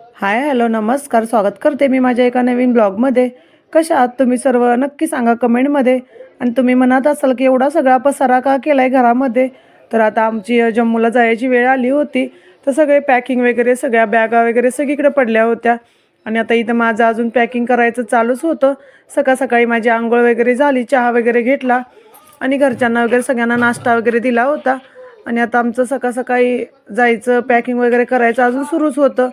Hi hello नमस्कार. स्वागत करते मी माझ्या एका नवीन ब्लॉगमध्ये. कशा आहात तुम्ही सर्व? नक्की सांगा कमेंटमध्ये. आणि तुम्ही म्हणत असाल की एवढा सगळा पसारा का केला आहे घरामध्ये? तर आता आमची जम्मूला जायची वेळ आली होती. तर सगळे पॅकिंग वगैरे सगळ्या बॅगा वगैरे सगळीकडे पडल्या होत्या. आणि आता इथं माझं अजून पॅकिंग करायचं चालूच होतं. सकाळ सकाळी माझी आंघोळ वगैरे झाली चहा वगैरे घेतला. आणि घरच्यांना वगैरे सगळ्यांना नाश्ता वगैरे दिला होता. आणि आता आमचं सकाळ सकाळी जायचं पॅकिंग वगैरे करायचं अजून सुरूच होतं.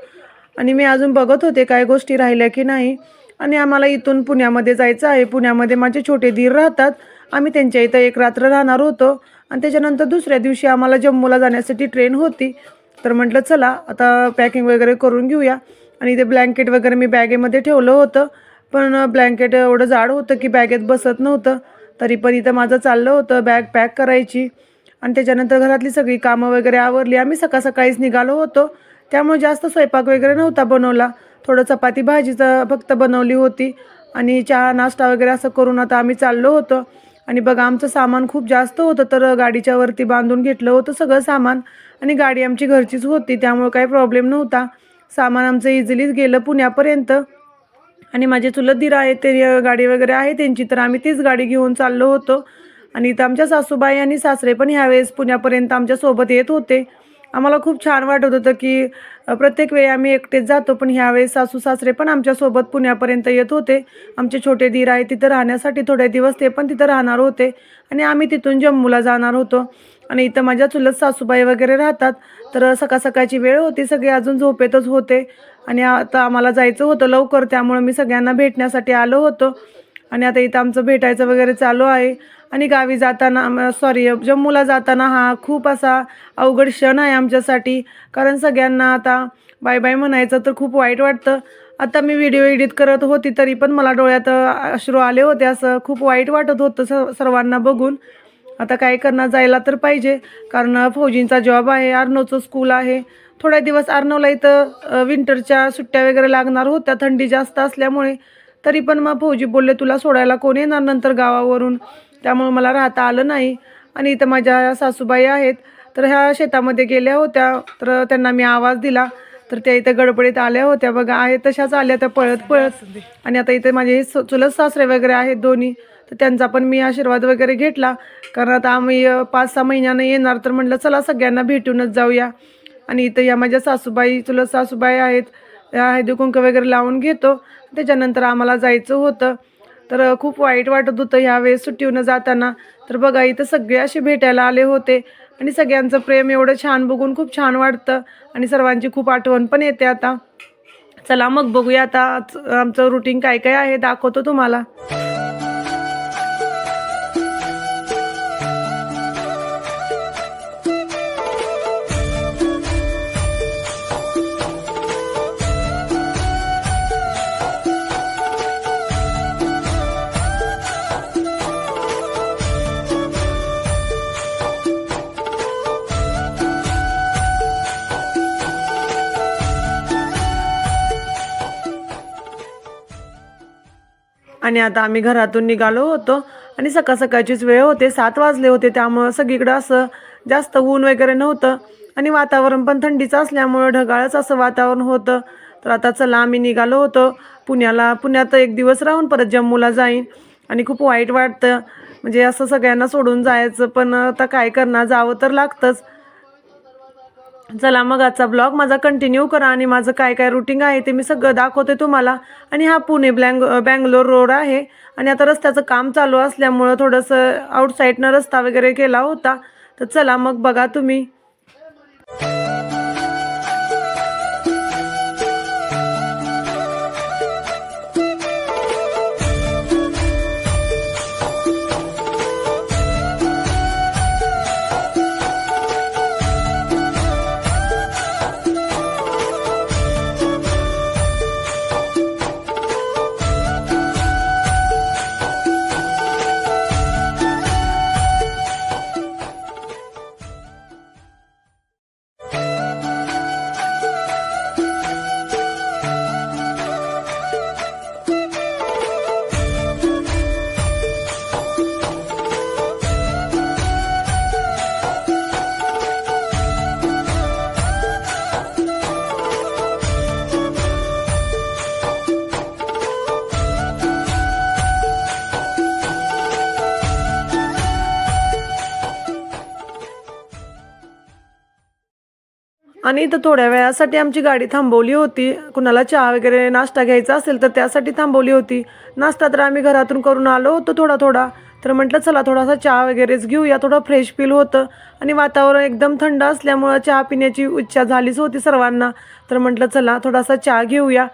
आणि मी अजून बघत होते काय गोष्टी राहिल्या की नाही. आणि आम्हाला इथून पुण्यामध्ये जायचं आहे. पुण्यामध्ये माझे छोटे धीर राहतात. आम्ही त्यांच्या इथं एक रात्र राहणार होतो. आणि त्याच्यानंतर दुसऱ्या दिवशी आम्हाला जम्मूला जाण्यासाठी ट्रेन होती. तर म्हटलं चला आता पॅकिंग वगैरे करून घेऊया. आणि ते ब्लँकेट वगैरे मी बॅगेमध्ये ठेवलं होतं. पण ब्लँकेट एवढं जाड होतं की बॅगेत बसत नव्हतं. तरी पण इथं माझं चाललं होतं बॅग पॅक करायची. आणि त्याच्यानंतर घरातली सगळी कामं वगैरे आवरली. आम्ही सकाळ सकाळीच निघालो होतो. त्यामुळे जास्त स्वयंपाक वगैरे नव्हता बनवला. थोडं चपाती भाजीचं फक्त बनवली होती. आणि चहा नाश्ता वगैरे असं करून आता आम्ही चाललो होतो. आणि बघा आमचं सामान खूप जास्त होतं तर गाडीच्या वरती बांधून घेतलं होतं सगळं सामान. आणि गाडी आमची घरचीच होती त्यामुळे काही प्रॉब्लेम नव्हता. सामान आमचं इझिलीच गेलं पुण्यापर्यंत. आणि माझे चुलत दीर आहेत ते गाडी वगैरे आहे त्यांची तर आम्ही तीच गाडी घेऊन चाललो होतो. आणि इथं आमच्या सासूबाई आणि सासरे पण ह्यावेळेस पुण्यापर्यंत आमच्यासोबत येत होते. आम्हाला खूप छान वाटत होतं की प्रत्येक वेळी आम्ही एकटेच जातो पण ह्यावेळेस सासू सासरे पण आमच्यासोबत पुण्यापर्यंत येत होते. आमचे छोटे दीर आहे तिथं राहण्यासाठी थोडे दिवस ते पण तिथं राहणार होते आणि आम्ही तिथून जम्मूला जाणार होतो. आणि इथं माझ्या चुलत सासूबाई वगैरे राहतात तर सकाळ सकाळची वेळ होती सगळे अजून झोपेतच होते. आणि आता आम्हाला जायचं होतं लवकर त्यामुळं मी सगळ्यांना भेटण्यासाठी आलो होतो. आणि आता इथं आमचं भेटायचं वगैरे चालू आहे. आणि गावी जाताना सॉरी जम्मूला जाताना हा खूप असा अवघड क्षण आहे आमच्यासाठी. कारण सगळ्यांना आता बाय बाय म्हणायचं तर खूप वाईट वाटतं. आता मी व्हिडिओ एडिट करत होती तरी पण मला डोळ्यात अश्रू आले होते. असं खूप वाईट वाटत होतं स सर्वांना बघून. आता काय करणार? जायला तर पाहिजे. कारण फौजींचा जॉब आहे. आर्नवचं स्कूल आहे. थोड्या दिवस आर्नवला इथं विंटरच्या सुट्ट्या वगैरे लागणार होत्या. थंडी जास्त असल्यामुळे तरी पण मग फौजी बोलले तुला सोडायला कोण येणार नंतर गावावरून? त्यामुळं मला राहता आलं नाही. आणि इथं माझ्या सासूबाई आहेत. तर ह्या शेतामध्ये गेल्या होत्या. तर त्यांना मी आवाज दिला. तर त्या इथं गडबडीत आल्या होत्या. बघा आहेत तशाच आल्या त्या पळत पळत. आणि आता इथे माझे स- चुलत सासरे वगैरे आहेत दोन्ही. तर त्यांचा पण मी आशीर्वाद वगैरे घेतला. कारण आता आम्ही पाच सहा महिन्यानं येणार. तर म्हटलं चला सगळ्यांना भेटूनच जाऊया. आणि इथं या माझ्या सासूबाई चुलत सासूबाई आहेत. हळदी कुंक वगैरे लावून घेतो. त्याच्यानंतर आम्हाला जायचं होतं. तर खूप वाईट वाटत होतं ह्यावेळेस सुट्टीवनं जाताना. तर बघा इथं सगळे असे भेटायला आले होते. आणि सगळ्यांचं प्रेम एवढं छान बघून खूप छान वाटतं. आणि सर्वांची खूप आठवण पण येते आता. चला मग बघूया आता आमचं रुटीन काय काय आहे दाखवतो तुम्हाला. आणि आता आम्ही घरातून निघालो होतो आणि सकाळ सकाळचीच वेळ होते सात वाजले होते त्यामुळं सगळीकडं असं जास्त ऊन वगैरे नव्हतं. आणि वातावरण पण थंडीचं असल्यामुळं ढगाळच असं वातावरण होतं. तर आता चला आम्ही निघालो होतो. पुण्याला पुण्यात एक दिवस राहून परत जम्मूला जाईन. आणि खूप वाईट वाटतं. म्हणजे असं सगळ्यांना सोडून जायचं पण आता काय करणार? जावं तर लागतंच. चला मग आजचा ब्लॉग माझा कंटिन्यू करा आणि माझं काय काय रुटीन आहे ते मी सगळं दाखवते तुम्हाला. आणि हा पुणे ब्लँग बँगलोर रोड आहे. आणि आता रस्त्याचं काम चालू असल्यामुळं थोडंसं आउटसाईडनं रस्ता वगैरे केला होता. तर चला मग बघा तुम्ही. आणि इथं थोड्या वेळासाठी आमची गाडी थांबवली होती. कुणाला चहा वगैरे नाश्ता घ्यायचा असेल तर त्यासाठी थांबवली होती. नाश्ता तर आम्ही घरातून करून आलो होतो थोडा थोडा. तर म्हटलं चला थोडासा चहा वगैरेच घेऊया. थोडं फ्रेश फील होतं. आणि वातावरण एकदम थंड असल्यामुळं चहा पिण्याची इच्छा झालीच होती सर्वांना. तर म्हटलं चला थोडासा चहा घेऊया.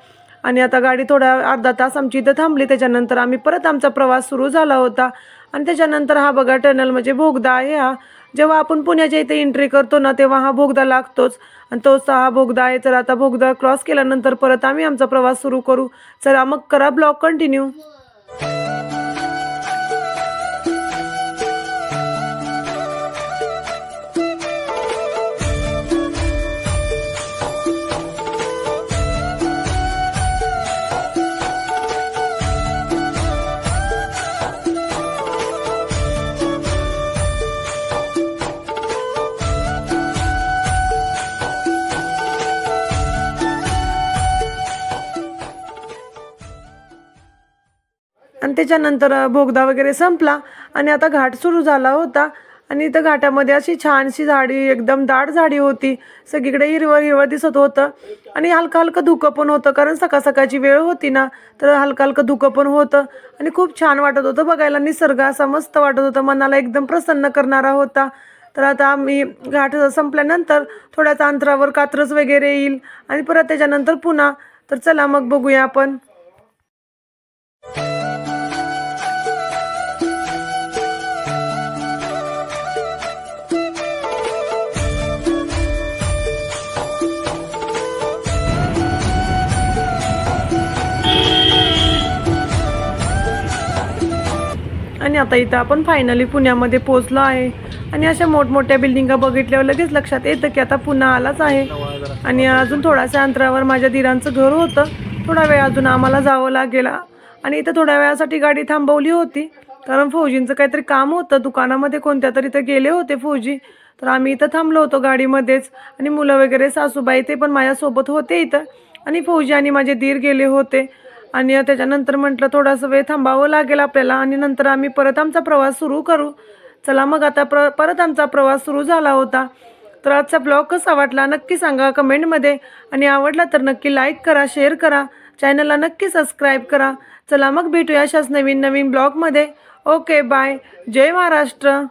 आणि आता गाडी थोडा अर्धा तास आमची इथं थांबली. त्याच्यानंतर आम्ही परत आमचा प्रवास सुरू झाला होता. आणि त्याच्यानंतर हा बघा टनल म्हणजे बोगदा आहे हा. जेव्हा आपण पुण्याच्या इथे एंट्री करतो ना तेव्हा हा बोगदा लागतोच. आणि तोच हा बोगदा आहे तर आता बोगदा क्रॉस केल्यानंतर परत आम्ही आमचा प्रवास सुरू करू. चला मग करा ब्लॉग कंटिन्यू त्याच्यानंतर भोगदा बोगदा वगैरे संपला आणि आता घाट सुरू झाला होता. आणि इथं घाटामध्ये अशी छानशी झाडी एकदम दाट झाडी होती. सगळीकडे हिरवं हिरवं दिसत होतं. आणि हलकं हलकं धुकं पण होतं कारण सकाळ सकाळची वेळ होती ना तर हलकं हलकं धुकं पण होतं. आणि खूप छान वाटत होतं बघायला निसर्ग असा मस्त वाटत होता मनाला एकदम प्रसन्न करणारा होता. तर आता आम्ही घाट संपल्यानंतर थोड्याच अंतरावर कात्रज वगैरे येईल. आणि परत त्याच्यानंतर पुन्हा तर चला मग बघूया आपण. आणि आता इथं आपण फायनली पुण्यामध्ये पोहोचलो आहे. आणि अशा मोठमोठ्या बिल्डिंगा बघितल्यावर लगेच लक्षात येतं की आता पुन्हा आलाच आहे. आणि अजून थोड्याशा अंतरावर माझ्या दिरांचं घर होतं. थोडा वेळ अजून आम्हाला जावं लागेल. आणि इथं थोड्या वेळासाठी गाडी थांबवली होती. कारण फौजींचं काहीतरी काम होतं. दुकानामध्ये कोणत्या तरी इथं गेले होते फौजी. तर आम्ही इथं थांबलो होतो गाडीमध्येच. आणि मुलं वगैरे सासूबाई ते पण माझ्यासोबत होते इथं. आणि फौजी आणि माझे दीर गेले होते. आणि त्याच्यानंतर म्हटलं थोडासा वेळ थांबावं लागेल आपल्याला आणि नंतर आम्ही परत आमचा प्रवास सुरू करू. चला मग आता प्र परत आमचा प्रवास सुरू झाला होता. तर आजचा ब्लॉग कसा वाटला नक्की सांगा कमेंटमध्ये. आणि आवडला तर नक्की लाईक करा शेअर करा. चॅनलला नक्की सबस्क्राईब करा. चला मग भेटूया अशाच नवीन नवीन ब्लॉगमध्ये. Okay bye. जय महाराष्ट्र.